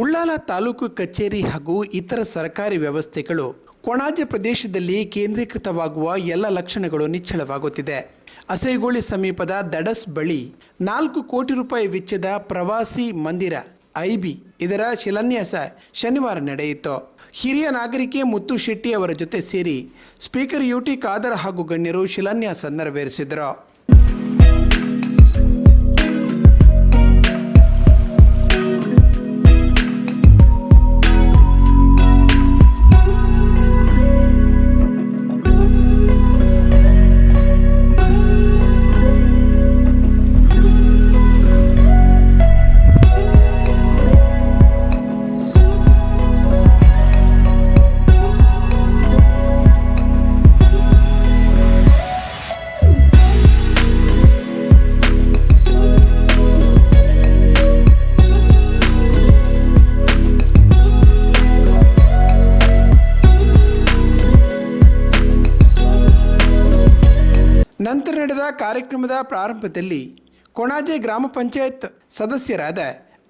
ಉಳ್ಳಾಲ ತಾಲೂಕು ಕಚೇರಿ ಹಾಗೂ ಇತರ ಸರ್ಕಾರಿ ವ್ಯವಸ್ಥೆಗಳು ಕೊಣಾಜೆ ಪ್ರದೇಶದಲ್ಲಿ ಕೇಂದ್ರೀಕೃತವಾಗುವ ಎಲ್ಲ ಲಕ್ಷಣಗಳು ನಿಚ್ಚಳವಾಗುತ್ತಿದೆ. ಅಸೈಗೋಳಿ ಸಮೀಪದ ದಡಸ್ ಬಳಿ ನಾಲ್ಕು ಕೋಟಿ ರೂಪಾಯಿ ವೆಚ್ಚದ ಪ್ರವಾಸಿ ಮಂದಿರ, ಐಬಿ ಇದರ ಶಿಲಾನ್ಯಾಸ ಶನಿವಾರ ನಡೆಯಿತು. ಹಿರಿಯ ನಾಗರಿಕೆ ಮುತ್ತು ಶೆಟ್ಟಿ ಅವರ ಜೊತೆ ಸೇರಿ ಸ್ಪೀಕರ್ ಯುಟಿ ಖಾದರ್ ಹಾಗೂ ಗಣ್ಯರು ಶಿಲಾನ್ಯಾಸ ನೆರವೇರಿಸಿದರು. ನಂತರ ನಡೆದ ಕಾರ್ಯಕ್ರಮದ ಪ್ರಾರಂಭದಲ್ಲಿ ಕೊಣಾಜೆ ಗ್ರಾಮ ಪಂಚಾಯತ್ ಸದಸ್ಯರಾದ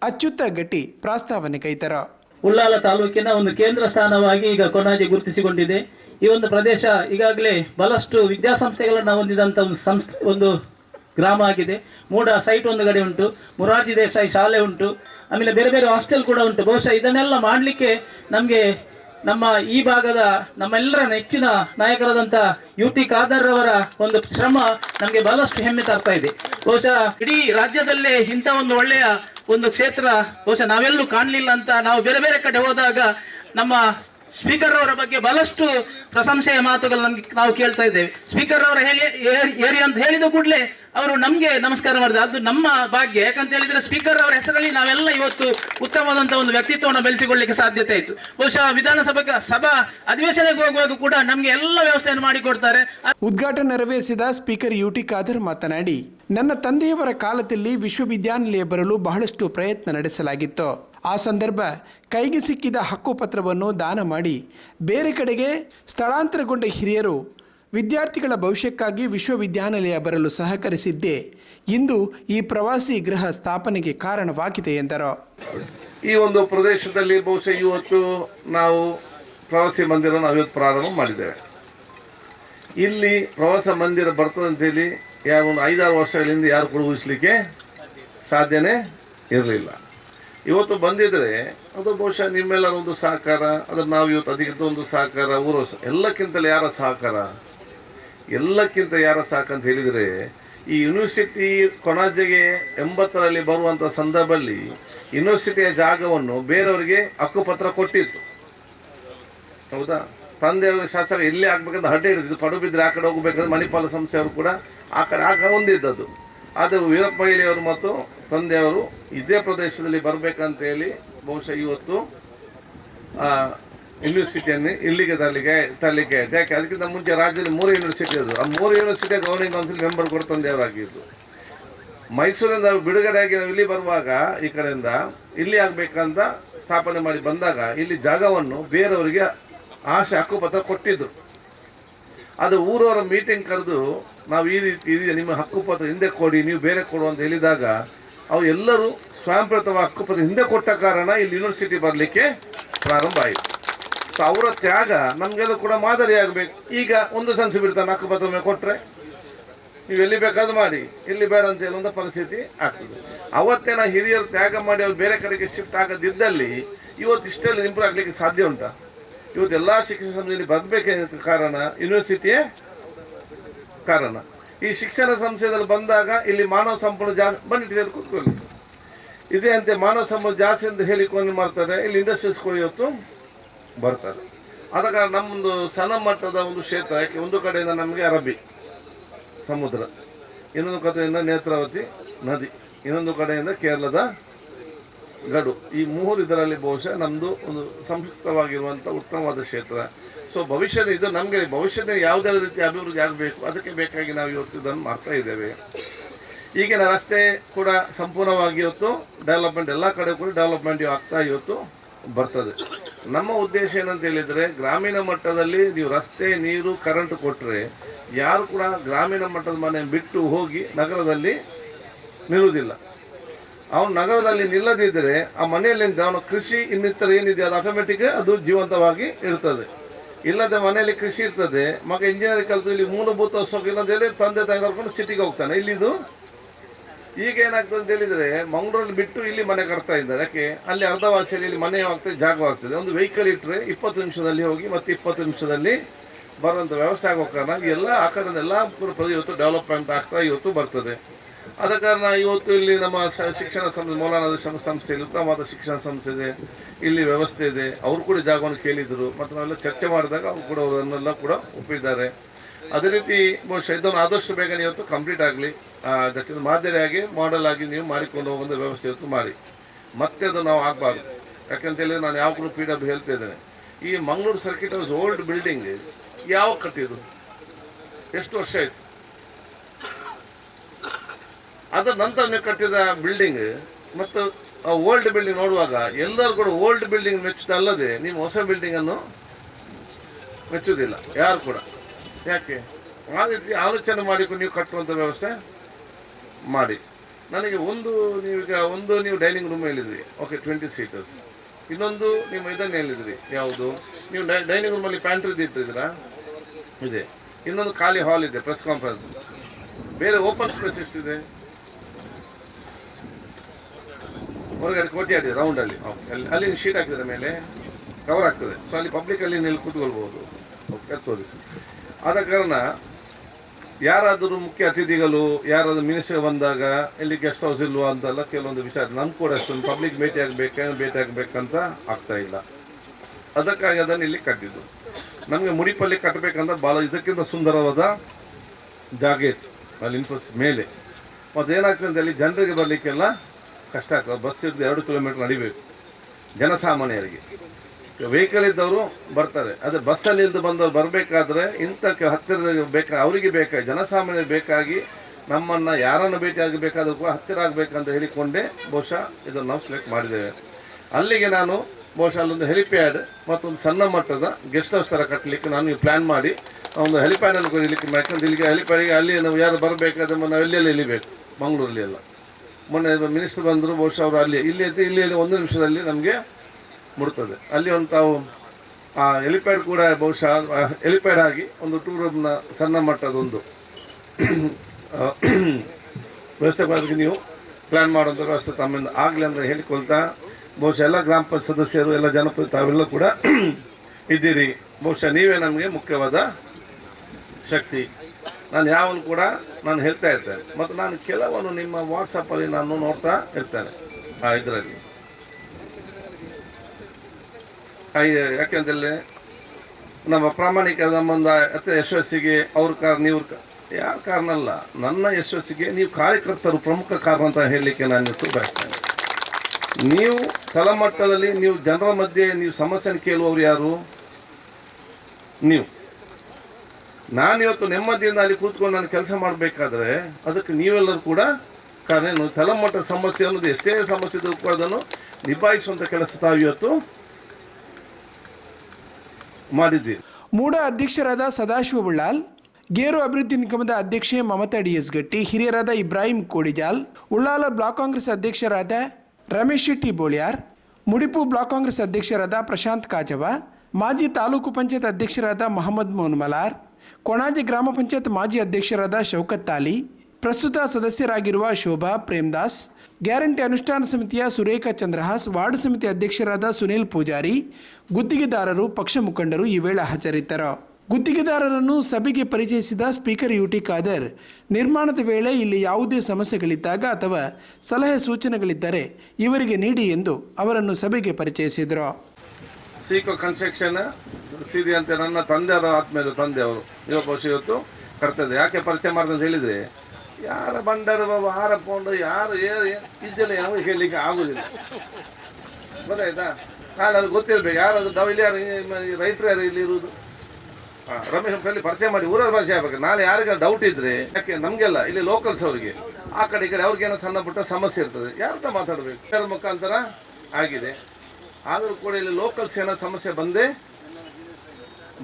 ಅಚ್ಯುತ ಗಟ್ಟಿ ಪ್ರಾಸ್ತಾವನೆ ಕೈತರು. ಉಳ್ಳಾಲ ತಾಲೂಕಿನ ಒಂದು ಕೇಂದ್ರ ಸ್ಥಾನವಾಗಿ ಈಗ ಕೊನಾಜಿ ಗುರುತಿಸಿಕೊಂಡಿದೆ. ಈ ಒಂದು ಪ್ರದೇಶ ಈಗಾಗಲೇ ಬಹಳಷ್ಟು ವಿದ್ಯಾಸಂಸ್ಥೆಗಳನ್ನು ಹೊಂದಿದಂಥ ಒಂದು ಸಂಸ್ಥೆ, ಒಂದು ಗ್ರಾಮ ಆಗಿದೆ. ಮೂಡ ಸೈಟ್ ಒಂದು ಕಡೆ ಉಂಟು, ಮುರಾರ್ಜಿ ದೇಸಾಯಿ ಶಾಲೆ ಉಂಟು, ಆಮೇಲೆ ಬೇರೆ ಬೇರೆ ಹಾಸ್ಟೆಲ್ ಕೂಡ ಉಂಟು. ಬಹುಶಃ ಇದನ್ನೆಲ್ಲ ಮಾಡಲಿಕ್ಕೆ ನಮಗೆ ನಮ್ಮ ಈ ಭಾಗದ ನಮ್ಮೆಲ್ಲರ ನೆಚ್ಚಿನ ನಾಯಕರಾದಂಥ ಯು ಟಿ ಖಾದರ್ ಅವರ ಒಂದು ಶ್ರಮ ನಮಗೆ ಬಹಳಷ್ಟು ಹೆಮ್ಮೆ ತರ್ತಾ ಇದೆ. ಬಹುಶಃ ಇಡೀ ರಾಜ್ಯದಲ್ಲೇ ಇಂಥ ಒಂದು ಒಳ್ಳೆಯ ಒಂದು ಕ್ಷೇತ್ರ ಬಹುಶಃ ನಾವೆಲ್ಲೂ ಕಾಣಲಿಲ್ಲ ಅಂತ ನಾವು ಬೇರೆ ಬೇರೆ ಕಡೆ ಹೋದಾಗ ನಮ್ಮ ಸ್ಪೀಕರ್ ಅವರ ಬಗ್ಗೆ ಬಹಳಷ್ಟು ಪ್ರಶಂಸೆಯ ಮಾತುಗಳು ನಮ್ಗೆ ನಾವು ಕೇಳ್ತಾ ಇದ್ದೇವೆ. ಸ್ಪೀಕರ್ ಅವರ ಹೇಳಿ ಏರಿ ಅಂತ ಹೇಳಿದ ಕೂಡಲೇ ಅವರು ನಮ್ಗೆ ನಮಸ್ಕಾರ ಮಾಡಿದ್ರು. ಅದು ನಮ್ಮ ಭಾಗ್ಯ. ಯಾಕಂತ ಹೇಳಿದ್ರೆ ಸ್ಪೀಕರ್ ಅವರ ಹೆಸರಲ್ಲಿ ನಾವೆಲ್ಲ ಇವತ್ತು ಉತ್ತಮವಾದಂತಹ ಒಂದು ವ್ಯಕ್ತಿತ್ವವನ್ನು ಬೆಳೆಸಿಕೊಳ್ಳಿಕ್ಕೆ ಸಾಧ್ಯತೆ ಆಯಿತು ಬಹುಶಃ ವಿಧಾನಸಭೆ ಸಭಾ ಅಧಿವೇಶನಕ್ಕೆ ಹೋಗುವಾಗ ಕೂಡ ನಮ್ಗೆ ಎಲ್ಲ ವ್ಯವಸ್ಥೆಯನ್ನು ಮಾಡಿಕೊಡ್ತಾರೆ ಉದ್ಘಾಟನೆ ನೆರವೇರಿಸಿದ ಸ್ಪೀಕರ್ ಯು ಟಿ ಖಾದರ್ ಮಾತನಾಡಿ, ನನ್ನ ತಂದೆಯವರ ಕಾಲದಲ್ಲಿ ವಿಶ್ವವಿದ್ಯಾನಿಲಯ ಬರಲು ಬಹಳಷ್ಟು ಪ್ರಯತ್ನ ನಡೆಸಲಾಗಿತ್ತು. ಆ ಸಂದರ್ಭ ಕೈಗೆ ಸಿಕ್ಕಿದ ಹಕ್ಕುಪತ್ರವನ್ನು ದಾನ ಮಾಡಿ ಬೇರೆ ಕಡೆಗೆ ಸ್ಥಳಾಂತರಗೊಂಡ ಹಿರಿಯರು ವಿದ್ಯಾರ್ಥಿಗಳ ಭವಿಷ್ಯಕ್ಕಾಗಿ ವಿಶ್ವವಿದ್ಯಾನಿಲಯ ಬರಲು ಸಹಕರಿಸಿದ್ದೇ. ಇಂದು ಈ ಪ್ರವಾಸಿ ಗೃಹ ಸ್ಥಾಪನೆಗೆ ಕಾರಣವಾಗಿದೆ ಎಂದರು. ಈ ಒಂದು ಪ್ರದೇಶದಲ್ಲಿ ಬಹುಶಃ ಇವತ್ತು ನಾವು ಪ್ರವಾಸಿ ಮಂದಿರವನ್ನು ಅವತ್ತು ಪ್ರಾರಂಭ ಮಾಡಿದ್ದೇವೆ. ಇಲ್ಲಿ ಪ್ರವಾಸ ಮಂದಿರ ಬರ್ತದೆ ಅಂತೇಳಿ ಯಾರು ಒಂದು ಐದಾರು ವರ್ಷಗಳಿಂದ ಯಾರು ಕೂಡ ಸಾಧ್ಯನೇ ಇರಲಿಲ್ಲ. ಇವತ್ತು ಬಂದಿದ್ರೆ ಅದು ಬಹುಶಃ ನಿಮ್ಮೆಲ್ಲರ ಒಂದು ಸಹಕಾರ, ಅದನ್ನು ನಾವು ಇವತ್ತು ಅದಕ್ಕಿಂತ ಒಂದು ಸಹಕಾರ, ಊರು ಎಲ್ಲಕ್ಕಿಂತಲೇ ಯಾರ ಸಹಕಾರ? ಎಲ್ಲಕ್ಕಿಂತ ಯಾರ ಸಾಕು ಅಂತ ಹೇಳಿದರೆ, ಈ ಯೂನಿವರ್ಸಿಟಿ ಕೊಣಾಜೆಗೆ ಎಂಬತ್ತರಲ್ಲಿ ಬರುವಂಥ ಸಂದರ್ಭದಲ್ಲಿ ಯೂನಿವರ್ಸಿಟಿಯ ಜಾಗವನ್ನು ಬೇರೆಯವರಿಗೆ ಹಕ್ಕುಪತ್ರ ಕೊಟ್ಟಿತ್ತು. ಹೌದಾ? ತಂದೆಯವರು ಶಾಸಕ ಎಲ್ಲಿ ಆಗ್ಬೇಕಂತ ಹಡ್ಡೆ ಹಿಡಿದಿದ್ದು, ಪಡುಬಿದ್ರೆ ಆ ಕಡೆ ಹೋಗ್ಬೇಕಂದ್ರೆ ಮಣಿಪಾಲ ಸಂಸ್ಥೆಯವರು ಕೂಡ ಆ ಕಡೆ ಆಗ ಹೊಂದಿದ್ದದ್ದು. ಆದರೆ ವೀರಪ್ಪ ಮೊಯ್ಲಿಯವರು ಮತ್ತು ತಂದೆಯವರು ಇದೇ ಪ್ರದೇಶದಲ್ಲಿ ಬರಬೇಕಂತ ಹೇಳಿ ಬಹುಶಃ ಇವತ್ತು ಯೂನಿವರ್ಸಿಟಿಯನ್ನು ಇಲ್ಲಿಗೆ ತರಲಿಕ್ಕೆ ತರಲಿಕ್ಕೆ ಯಾಕೆ? ಅದಕ್ಕಿಂತ ಮುಂಚೆ ರಾಜ್ಯದಲ್ಲಿ ಮೂರು ಯೂನಿವರ್ಸಿಟಿ ಇದ್ದರು ಆ ಮೂರು ಯೂನಿವರ್ಸಿಟಿ ಗವರ್ನಿಂಗ್ ಕೌನ್ಸಿಲ್ ಮೆಂಬರ್ ಕೂಡ ತಂದೆಯವರಾಗಿದ್ದು. ಮೈಸೂರಿಂದ ಬಿಡುಗಡೆಯಾಗಿ ನಾವು ಇಲ್ಲಿ ಬರುವಾಗ ಈ ಕಡೆಯಿಂದ ಇಲ್ಲಿ ಆಗಬೇಕಂತ ಸ್ಥಾಪನೆ ಮಾಡಿ ಬಂದಾಗ ಇಲ್ಲಿ ಜಾಗವನ್ನು ಬೇರೆಯವರಿಗೆ ಆಶೆ ಹಕ್ಕುಪತ್ರ ಕೊಟ್ಟಿದ್ದು ಅದು ಊರವರ ಮೀಟಿಂಗ್ ಕರೆದು ನಾವು ಈ ರೀತಿ ಇದೆ ನಿಮ್ಮ ಹಕ್ಕುಪತ್ರ ಹಿಂದೆ ಕೊಡಿ, ನೀವು ಬೇರೆ ಕೊಡು ಅಂತ ಹೇಳಿದಾಗ ಅವು ಎಲ್ಲರೂ ಸ್ವಯಂಪ್ರೇತವ ಹಕ್ಕುಪತ್ರ ಹಿಂದೆ ಕೊಟ್ಟ ಕಾರಣ ಇಲ್ಲಿ ಯೂನಿವರ್ಸಿಟಿ ಬರಲಿಕ್ಕೆ ಪ್ರಾರಂಭ ಆಯಿತು. ಸೊ ಅವರ ತ್ಯಾಗ ನಮಗೆಲ್ಲ ಕೂಡ ಮಾದರಿಯಾಗಬೇಕು ಈಗ ಒಂದು ಸಂಸ್ಥೆ ಬಿಡ್ತಾನೆ ಹಕ್ಕುಪತ್ರ ಮೇಲೆ ಕೊಟ್ಟರೆ ನೀವು ಎಲ್ಲಿ ಬೇಕಾದ್ರೂ ಮಾಡಿ ಇಲ್ಲಿ ಬೇಡ ಅಂತ ಹೇಳುವಂಥ ಪರಿಸ್ಥಿತಿ ಆಗ್ತದೆ. ಅವತ್ತೇನ ಹಿರಿಯರು ತ್ಯಾಗ ಮಾಡಿ ಅವ್ರು ಬೇರೆ ಕಡೆಗೆ ಶಿಫ್ಟ್ ಆಗದಿದ್ದಲ್ಲಿ ಇವತ್ತು ಇಷ್ಟೆಲ್ಲ ಇಂಪ್ರೂವ್ ಆಗಲಿಕ್ಕೆ ಸಾಧ್ಯ ಉಂಟಾ? ಇವತ್ತು ಎಲ್ಲ ಶಿಕ್ಷಣ ಸಂಸ್ಥೆಯಲ್ಲಿ ಬರಬೇಕಾದ ಕಾರಣ? ಯೂನಿವರ್ಸಿಟಿಯೇ ಕಾರಣ. ಈ ಶಿಕ್ಷಣ ಸಂಸ್ಥೆಯಲ್ಲಿ ಬಂದಾಗ ಇಲ್ಲಿ ಮಾನವ ಸಂಪನ್ಮೂಲ ಜಾಸ್ತಿ, ಬನ್ನಿ ಟೀಚರ್ ಕೂತ್ಕೊಳ್ಳಿ. ಇದೇ ಅಂತೆ ಮಾನವ ಸಂಪನ್ಮೂಲ ಜಾಸ್ತಿ ಅಂತ ಹೇಳಿಕೊಂಡು ಮಾಡ್ತಾರೆ? ಇಲ್ಲಿ ಇಂಡಸ್ಟ್ರೀಸ್ಗಳು ಇವತ್ತು ಬರ್ತಾರೆ. ಆದ ಕಾರಣ ನಮ್ಮೊಂದು ಸಣ್ಣ ಮಟ್ಟದ ಒಂದು ಕ್ಷೇತ್ರ, ಯಾಕೆ ಒಂದು ಕಡೆಯಿಂದ ನಮಗೆ ಅರಬ್ಬಿ, ಸಮುದ್ರ, ಇನ್ನೊಂದು ಕಡೆಯಿಂದ ನೇತ್ರಾವತಿ ನದಿ, ಇನ್ನೊಂದು ಕಡೆಯಿಂದ ಕೇರಳದ ಗಡು. ಈ ಮೂರು ಇದರಲ್ಲಿ ಬಹುಶಃ ನಮ್ಮದು ಒಂದು ಸಂಸ್ಕೃತವಾಗಿರುವಂಥ ಉತ್ತಮವಾದ ಕ್ಷೇತ್ರ. ಸೊ ಭವಿಷ್ಯದ ಇದು ನಮಗೆ, ಭವಿಷ್ಯದ ಯಾವುದೇ ರೀತಿ ಅಭಿವೃದ್ಧಿ ಆಗಬೇಕು, ಅದಕ್ಕೆ ಬೇಕಾಗಿ ನಾವು ಇವತ್ತು ಇದನ್ನು ಮಾಡ್ತಾ ಇದ್ದೇವೆ. ಈಗಿನ ರಸ್ತೆ ಕೂಡ ಸಂಪೂರ್ಣವಾಗಿ ಇವತ್ತು ಡೆವಲಪ್ಮೆಂಟ್ ಎಲ್ಲ ಕಡೆ ಕೂಡ ಡೆವಲಪ್ಮೆಂಟ್ ಆಗ್ತಾ ಇವತ್ತು ಬರ್ತದೆ. ನಮ್ಮ ಉದ್ದೇಶ ಏನಂತ ಹೇಳಿದರೆ, ಗ್ರಾಮೀಣ ಮಟ್ಟದಲ್ಲಿ ನೀವು ರಸ್ತೆ, ನೀರು ಕರೆಂಟ್ ಕೊಟ್ಟರೆ ಯಾರು ಕೂಡ ಗ್ರಾಮೀಣ ಮಟ್ಟದ ಮನೆ ಬಿಟ್ಟು ಹೋಗಿ ನಗರದಲ್ಲಿ ನಿಲ್ಲುವುದಿಲ್ಲ. ಅವನು ನಗರದಲ್ಲಿ ನಿಲ್ಲದಿದ್ದರೆ ಆ ಮನೆಯಲ್ಲಿಂದ ಅವನು ಕೃಷಿ ಇನ್ನಿತರ ಏನಿದೆ ಅದು ಆಟೋಮೆಟಿಕ್ ಅದು ಜೀವಂತವಾಗಿ ಇರ್ತದೆ. ಇಲ್ಲದೆ ಮನೆಯಲ್ಲಿ ಕೃಷಿ ಇರ್ತದೆ, ಮಗ ಇಂಜಿನಿಯರಿಂಗ್ ಕಲಿತು, ಇಲ್ಲಿ ಮೂಲಭೂತ ಸೌಕರ್ಯ ಇಲ್ಲದೆ ತಂದೆ ತಾಯಿ ಕರ್ಕೊಂಡು ಸಿಟಿಗೆ ಹೋಗ್ತಾನೆ. ಇಲ್ಲಿದು ಈಗ ಏನಾಗ್ತದೆ ಅಂತ ಹೇಳಿದ್ರೆ, ಮಂಗಳೂರಲ್ಲಿ ಬಿಟ್ಟು ಇಲ್ಲಿ ಮನೆ ಕಟ್ತಾ ಇದ್ದಾರೆ. ಯಾಕೆ? ಅಲ್ಲಿ ಅರ್ಧವಾಸಿಯಲ್ಲಿ ಇಲ್ಲಿ ಮನೆ ಆಗ್ತದೆ, ಜಾಗವಾಗ್ತದೆ. ಒಂದು ವೆಹಿಕಲ್ ಇಟ್ಟರೆ ಇಪ್ಪತ್ತು ನಿಮಿಷದಲ್ಲಿ ಹೋಗಿ ಮತ್ತೆ ಇಪ್ಪತ್ತು ನಿಮಿಷದಲ್ಲಿ ಬರುವಂಥ ವ್ಯವಸ್ಥೆ ಆಗೋ ಕಾರಣ ಎಲ್ಲ ಆ ಕಾರಣದೆಲ್ಲ ಇವತ್ತು ಡೆವಲಪ್ಮೆಂಟ್ ಆಗ್ತಾ ಇವತ್ತು ಬರ್ತದೆ. ಆದ ಕಾರಣ ಇವತ್ತು ಇಲ್ಲಿ ನಮ್ಮ ಶಿಕ್ಷಣ ಸಂಸ್ಥೆ ಮೌಲಾನಾದ ಸಂಸ್ಥೆ ಇಲ್ಲಿ ಉತ್ತಮವಾದ ಶಿಕ್ಷಣ ಸಂಸ್ಥೆ ಇದೆ. ಇಲ್ಲಿ ವ್ಯವಸ್ಥೆ ಇದೆ. ಅವರು ಕೂಡ ಜಾಗವನ್ನು ಕೇಳಿದರು. ಮತ್ತು ನಾವೆಲ್ಲ ಚರ್ಚೆ ಮಾಡಿದಾಗ ಅವರು ಕೂಡ ಅದನ್ನೆಲ್ಲ ಕೂಡ ಒಪ್ಪಿದ್ದಾರೆ. ಅದೇ ರೀತಿ ಇದನ್ನು ಆದಷ್ಟು ಬೇಗನೆ ಇವತ್ತು ಕಂಪ್ಲೀಟ್ ಆಗಲಿ. ಅದಕ್ಕೆ ಮಾದರಿಯಾಗಿ ಮಾಡೆಲ್ ಆಗಿ ನೀವು ಮಾಡಿಕೊಂಡು ಹೋಗುವಂಥ ವ್ಯವಸ್ಥೆ ಇವತ್ತು ಮಾಡಿ. ಮತ್ತೆ ಅದು ನಾವು ಆಗಬಾರ್ದು. ಯಾಕಂತ ಹೇಳಿದ್ರೆ ನಾನು ಯಾವಾಗಲೂ ಪಿ ಡಬ್ಲ್ಯೂ ಹೇಳ್ತಾ ಇದ್ದೇನೆ. ಈ Mangaluru circuit house old building ಯಾವ ಕಟ್ಟಿದ್ರು? ಎಷ್ಟು ವರ್ಷ ಆಯ್ತು? ಅದರ ನಂತರ ನೀವು ಕಟ್ಟಿದ ಬಿಲ್ಡಿಂಗ್ ಮತ್ತು ಆ ಓಲ್ಡ್ ಬಿಲ್ಡಿಂಗ್ ನೋಡುವಾಗ, ಎಲ್ಲರೂ ಕೂಡ ಓಲ್ಡ್ ಬಿಲ್ಡಿಂಗ್ ಮೆಚ್ಚುದಲ್ಲದೆ ನೀವು ಹೊಸ ಬಿಲ್ಡಿಂಗ್ ಅನ್ನು ಮೆಚ್ಚುವುದಿಲ್ಲ ಯಾರು ಕೂಡ. ಯಾಕೆ? ಆ ರೀತಿ ಆಲೋಚನೆ ಮಾಡಿಕೊಂಡು ನೀವು ಕಟ್ಟುವಂಥ ವ್ಯವಸ್ಥೆ ಮಾಡಿ. ನನಗೆ ಒಂದು ನೀವೀಗ ಒಂದು, ನೀವು ಡೈನಿಂಗ್ ರೂಮ್ ಹೇಳಿದ್ರಿ ಓಕೆ ಟ್ವೆಂಟಿ ಸೀಟರ್ಸ್ ಇನ್ನೊಂದು, ನೀವು ಇದನ್ನು ಹೇಳಿದ್ರಿ ಯಾವುದು? ನೀವು ಡೈನಿಂಗ್ ರೂಮಲ್ಲಿ ಪ್ಯಾಂಟ್ರಿ ಇಟ್ಟಿದ್ದೀರಾ? ಇದೆ. ಇನ್ನೊಂದು ಖಾಲಿ ಹಾಲ್ ಇದೆ ಪ್ರೆಸ್ ಕಾನ್ಫರೆನ್ಸ್ ಬೇರೆ ಓಪನ್ ಸ್ಪೇಸ್ ಎಷ್ಟಿದೆ? ಹೊರಗಡೆ ಆಡಿದೆ ರೌಂಡ್ ಅಲ್ಲಿ. ಅಲ್ಲಿ ಶೀಟ್ ಹಾಕಿದ್ರೆ ಮೇಲೆ ಕವರ್ ಆಗ್ತದೆ. ಸೊ ಅಲ್ಲಿ ಪಬ್ಲಿಕಲ್ಲಿ ನಿಲ್ಲಿ ಕೂತ್ಕೊಳ್ಬೋದು ಓಕೆ ತೋರಿಸಿ. ಆದ ಕಾರಣ ಯಾರಾದರೂ ಮುಖ್ಯ ಅತಿಥಿಗಳು, ಯಾರಾದರೂ ಮಿನಿಸ್ಟರ್ ಬಂದಾಗ ಇಲ್ಲಿ ಗೆಸ್ಟ್ ಹೌಸ್ ಇಲ್ವಾ ಅಂತೆಲ್ಲ ಕೆಲವೊಂದು ವಿಚಾರ. ನಮ್ಗೆ ಕೂಡ ಅಷ್ಟೊಂದು ಪಬ್ಲಿಕ್ ಭೇಟಿ ಆಗಬೇಕು ಭೇಟಿ ಆಗಬೇಕಂತ ಆಗ್ತಾ ಇಲ್ಲ. ಅದಕ್ಕಾಗಿ ಅದನ್ನು ಇಲ್ಲಿ ಕಟ್ಟಿದ್ದು. ನಮಗೆ ಮುಡಿಪಲ್ಲಿ ಕಟ್ಟಬೇಕಂತ ಭಾಳ ಇದಕ್ಕಿಂತ ಸುಂದರವಾದ ಜಾಗ ಇತ್ತು. ಅಲ್ಲಿ ಇನ್ಫೋಸ್ ಮೇಲೆ. ಮತ್ತೇನಾಗ್ತದೆ ಅಲ್ಲಿ ಜನರಿಗೆ ಬರಲಿಕ್ಕೆಲ್ಲ ಕಷ್ಟ ಆಗ್ತದೆ. ಬಸ್ ಇದ್ದು ಎರಡು ಕಿಲೋಮೀಟರ್ ನಡಿಬೇಕು. ಜನಸಾಮಾನ್ಯರಿಗೆ. ವೆಹಿಕಲ್ ಇದ್ದವರು ಬರ್ತಾರೆ. ಅದೇ ಬಸ್ಸಲ್ಲಿ ಇಲ್ದು ಬಂದವರು ಬರಬೇಕಾದ್ರೆ ಇಂಥ ಹತ್ತಿರ ಹತ್ತಿರದ ಬೇಕಾ, ಅವರಿಗೆ ಬೇಕಾಗಿ ಜನಸಾಮಾನ್ಯರಿಗೆ ಬೇಕಾಗಿ ನಮ್ಮನ್ನು ಯಾರನ್ನು ಭೇಟಿ ಆಗಬೇಕಾದ್ರೂ ಕೂಡ ಹತ್ತಿರ ಆಗಬೇಕಂತ ಹೇಳಿಕೊಂಡೇ ಬಹುಶಃ ಇದನ್ನು ನಾವು ಸೆಲೆಕ್ಟ್ ಮಾಡಿದ್ದೇವೆ. ಅಲ್ಲಿಗೆ ನಾನು ಬಹುಶಃ ಅಲ್ಲೊಂದು ಹೆಲಿಪ್ಯಾಡ್ ಮತ್ತೊಂದು ಸಣ್ಣ ಮಟ್ಟದ ಗೆಸ್ಟ್ ಹೌಸ್ ಥರ ಕಟ್ಟಲಿಕ್ಕೆ ನಾನು ಪ್ಲ್ಯಾನ್ ಮಾಡಿ. ಒಂದು ಹೆಲಿಪ್ಯಾಡನ್ನು ಕೊಡಲಿಕ್ಕೆ ಯಾಕಂದ್ರೆ ಇಲ್ಲಿಗೆ ಹೆಲಿಪ್ಯಾಡಿಗೆ ಅಲ್ಲಿ ನಾವು ಯಾರು ಬರಬೇಕಾದ್ರೆ ನಾವು ಎಲ್ಲೆಲ್ಲಿ ಇಳಿಬೇಕು? ಮಂಗಳೂರಲ್ಲಿ ಎಲ್ಲ ಮೊನ್ನೆ ಮಿನಿಸ್ಟರ್ ಬಂದರು ಬಹುಶಃ ಅವರು ಅಲ್ಲಿ, ಇಲ್ಲಿ ಇಲ್ಲಿ ಒಂದು ನಿಮಿಷದಲ್ಲಿ ನಮಗೆ ಮುಡ್ತದೆ ಅಲ್ಲಿ ಒಂದು ತಾವು, ಆ ಹೆಲಿಪ್ಯಾಡ್ ಕೂಡ ಬಹುಶಃ ಎಲಿಪ್ಯಾಡ್ ಆಗಿ ಒಂದು ಟೂ ರೂಮ್ನ ಸಣ್ಣ ಮಟ್ಟದೊಂದು ವ್ಯವಸ್ಥೆ ಮಾಡೋದಕ್ಕೆ ನೀವು ಪ್ಲ್ಯಾನ್ ಮಾಡೋಂಥ ವ್ಯವಸ್ಥೆ ತಮ್ಮಿಂದ ಆಗಲಿ ಅಂತ ಹೇಳಿಕೊಳ್ತಾ, ಬಹುಶಃ ಎಲ್ಲ ಗ್ರಾಮ ಪಂಚಾಯತ್ ಸದಸ್ಯರು, ಎಲ್ಲ ಜನಪ್ರಿಯ ತಾವೆಲ್ಲ ಕೂಡ ಇದ್ದೀರಿ. ಬಹುಶಃ ನೀವೇ ನಮಗೆ ಮುಖ್ಯವಾದ ಶಕ್ತಿ. ನಾನು ಯಾವನು ಕೂಡ ನಾನು ಹೇಳ್ತಾ ಇರ್ತೇನೆ. ಮತ್ತು ನಾನು ಕೆಲವನ್ನು ನಿಮ್ಮ ವಾಟ್ಸಪ್ಪಲ್ಲಿ ನಾನು ನೋಡ್ತಾ ಇರ್ತೇನೆ ಆ ಇದರಲ್ಲಿ. ಯಾಕೆಂದರೆ ನಮ್ಮ ಪ್ರಾಮಾಣಿಕ ಸಂಬಂಧ, ಅತ್ತೆ ಯಶಸ್ಸಿಗೆ ಅವ್ರ ಕಾರಣ ನೀವು ಯಾರ ಕಾರಣ ಅಲ್ಲ, ನನ್ನ ಯಶಸ್ಸಿಗೆ ನೀವು ಕಾರ್ಯಕರ್ತರು ಪ್ರಮುಖ ಕಾರಣ ಅಂತ ಹೇಳಲಿಕ್ಕೆ ನಾನು ಬಯಸ್ತೇನೆ. ನೀವು ತಲಮಟ್ಟದಲ್ಲಿ ನೀವು ಜನರ ಮಧ್ಯೆ ನೀವು ಸಮಸ್ಯೆ ಕೇಳುವವರು ಯಾರು? ನೀವು. ನಾನಿವತ್ತು ನೆಮ್ಮದಿಯಿಂದ ಅಲ್ಲಿ ಕೂತ್ಕೊಂಡು ನಾನು ಕೆಲಸ ಮಾಡಬೇಕಾದ್ರೆ ಅದಕ್ಕೆ ನೀವೆಲ್ಲರೂ ಕೂಡ ಕಾರಣ ತಲಮಟ್ಟದ ಸಮಸ್ಯೆ ಅನ್ನೋದು ಎಷ್ಟೇ ಸಮಸ್ಯೆ ಕೂಡ ಅದನ್ನು ನಿಭಾಯಿಸುವಂಥ ಕೆಲಸ ತಾವು ಇವತ್ತು ಮಾಡಿದ್ದೀರಿ. ಮೂಡ ಅಧ್ಯಕ್ಷರಾದ ಸದಾಶಿವ ಬಳ್ಳಾಲ್, ಗೇರು ಅಭಿವೃದ್ಧಿ ನಿಗಮದ ಅಧ್ಯಕ್ಷೆ ಮಮತಾ ಡಿಎಸ್ ಗಟ್ಟಿ, ಹಿರಿಯರಾದ ಇಬ್ರಾಹಿಂ ಕೋಡಿಜಾಲ್, ಉಳ್ಳಾಲ ಬ್ಲಾಕ್ ಕಾಂಗ್ರೆಸ್ ಅಧ್ಯಕ್ಷರಾದ ರಮೇಶ್ ಶೆಟ್ಟಿ ಬೋಳಿಯಾರ್, ಮುಡಿಪು ಬ್ಲಾಕ್ ಕಾಂಗ್ರೆಸ್ ಅಧ್ಯಕ್ಷರಾದ ಪ್ರಶಾಂತ್ ಕಾಜವ, ಮಾಜಿ ತಾಲೂಕು ಪಂಚಾಯತ್ ಅಧ್ಯಕ್ಷರಾದ ಮಹಮ್ಮದ್ ಮೋನ್ ಮಲಾರ್ ಕೊಣಾಜಿ ಗ್ರಾಮ ಪಂಚಾಯತ್ ಮಾಜಿ ಅಧ್ಯಕ್ಷರಾದ ಶೌಕತ್ ಅಲಿ, ಪ್ರಸ್ತುತ ಸದಸ್ಯರಾಗಿರುವ ಶೋಭಾ ಪ್ರೇಮದಾಸ್, ಗ್ಯಾರಂಟಿ ಅನುಷ್ಠಾನ ಸಮಿತಿಯ ಸುರೇಖಾ ಚಂದ್ರಹಾಸ್, ವಾರ್ಡ್ ಸಮಿತಿ ಅಧ್ಯಕ್ಷರಾದ ಸುನೀಲ್ ಪೂಜಾರಿ, ಗುತ್ತಿಗೆದಾರರು, ಪಕ್ಷ ಮುಖಂಡರು ಈ ವೇಳೆ ಹಾಜರಿದ್ದರು. ಗುತ್ತಿಗೆದಾರರನ್ನು ಸಭೆಗೆ ಪರಿಚಯಿಸಿದ ಸ್ಪೀಕರ್ ಯುಟಿ ಖಾದರ್, ನಿರ್ಮಾಣದ ವೇಳೆ ಇಲ್ಲಿ ಯಾವುದೇ ಸಮಸ್ಯೆಗಳಿದ್ದಾಗ ಅಥವಾ ಸಲಹೆ ಸೂಚನೆಗಳಿದ್ದರೆ ಇವರಿಗೆ ನೀಡಿ ಎಂದು ಅವರನ್ನು ಸಭೆಗೆ ಪರಿಚಯಿಸಿದರು. ಸೀಕೋ ಕನ್ಸ್ಟ್ರಕ್ಷನ್ ಸೀದಿ ಅಂತ ನನ್ನ ತಂದೆಯವರು ಆತ್ಮೀಯರು ತಂದೆಯವರು. ಇವ ಬಹುಶಃ ಇವತ್ತು ಕರ್ತದೆ ಯಾಕೆ ಪರಿಚಯ ಅಂತ ಹೇಳಿದ್ರೆ, ಯಾರ ಬಂಡರ ಬಾಬು ಪೌಂಡು ಯಾರು ಏನು ಇದೆಲ್ಲ ಯಾವ ಹೇಳಲಿಕ್ಕೆ ಆಗುದಿಲ್ಲ. ಗೊತ್ತಾಯ್ತಾ? ನಾನು ಗೊತ್ತಿರ್ಬೇಕು. ಯಾರು ಅದು ಯಾರು ರೈತರು ಯಾರು ಇಲ್ಲಿ ಇರುವುದು? ಹಾಂ ರಮೇಶ್ ಅಲ್ಲಿ ಪರಿಚಯ ಮಾಡಿ ಊರವ್ರ ಪರಿಚಯ ಆಗ್ಬೇಕು. ನಾಳೆ ಯಾರಿಗ ಡೌಟ್ ಇದ್ರೆ, ಯಾಕೆ, ನಮಗೆಲ್ಲ, ಇಲ್ಲಿ ಲೋಕಲ್ಸ್ ಅವರಿಗೆ, ಆ ಕಡೆ ಈ ಕಡೆ ಅವ್ರಿಗೇನೋ ಸಣ್ಣ ಪುಟ್ಟ ಸಮಸ್ಯೆ ಇರ್ತದೆ. ಯಾರ್ತ ಮಾತಾಡಬೇಕು? ಮುಖಾಂತರ ಆಗಿದೆ. ಆದರೂ ಕೂಡ ಇಲ್ಲಿ ಲೋಕಲ್ಸ್ ಏನೋ ಸಮಸ್ಯೆ ಬಂದೇ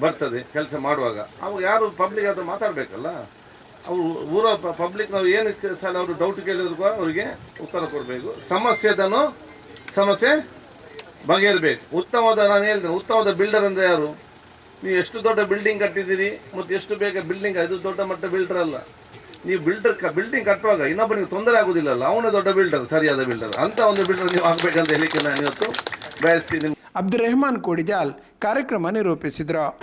ಬರ್ತದೆ ಕೆಲಸ ಮಾಡುವಾಗ. ಅವಾಗ ಯಾರು ಪಬ್ಲಿಕ್ ಹತ್ರ ಮಾತಾಡಬೇಕಲ್ಲ? ಅವರು ಊರ ಪಬ್ಲಿಕ್ ನಾವು ಏನು ಸರ್ ಅವರು ಡೌಟ್ ಕೇಳಿದ್ರು ಕೂಡ ಅವರಿಗೆ ಉತ್ತರ ಕೊಡಬೇಕು. ಸಮಸ್ಯೆದನ್ನು ಸಮಸ್ಯೆ ಬಗೆಹರಬೇಕು. ಉತ್ತಮವಾದ ನಾನು ಹೇಳ್ತೇನೆ, ಉತ್ತಮವಾದ ಬಿಲ್ಡರ್ ಅಂದರೆ ಯಾರು? ನೀವು ಎಷ್ಟು ದೊಡ್ಡ ಬಿಲ್ಡಿಂಗ್ ಕಟ್ಟಿದ್ದೀರಿ ಮತ್ತು ಎಷ್ಟು ಬೇಗ ಬಿಲ್ಡಿಂಗ್ ಅದು ದೊಡ್ಡ ಮಟ್ಟ ಬಿಲ್ಡರ್ ಅಲ್ಲ. ನೀವು ಬಿಲ್ಡರ್ ಬಿಲ್ಡಿಂಗ್ ಕಟ್ಟುವಾಗ ಇನ್ನೊಬ್ಬರಿಗೆ ತೊಂದರೆ ಆಗೋದಿಲ್ಲಲ್ಲ, ಅವನೇ ದೊಡ್ಡ ಬಿಲ್ಡರ್ ಸರಿಯಾದ ಬಿಲ್ಡರ್ ಅಂತ ಒಂದು ಬಿಲ್ಡರ್ ನೀವು ಆಗಬೇಕಂತ ಹೇಳಿಕ್ಕೆ ನಾನು ಇವತ್ತು ಬಯಸಿದ ಅಬ್ದುಲ್ ಕೋಡಿಜಾಲ್ ಕಾರ್ಯಕ್ರಮ ನಿರೂಪಿಸಿದರು.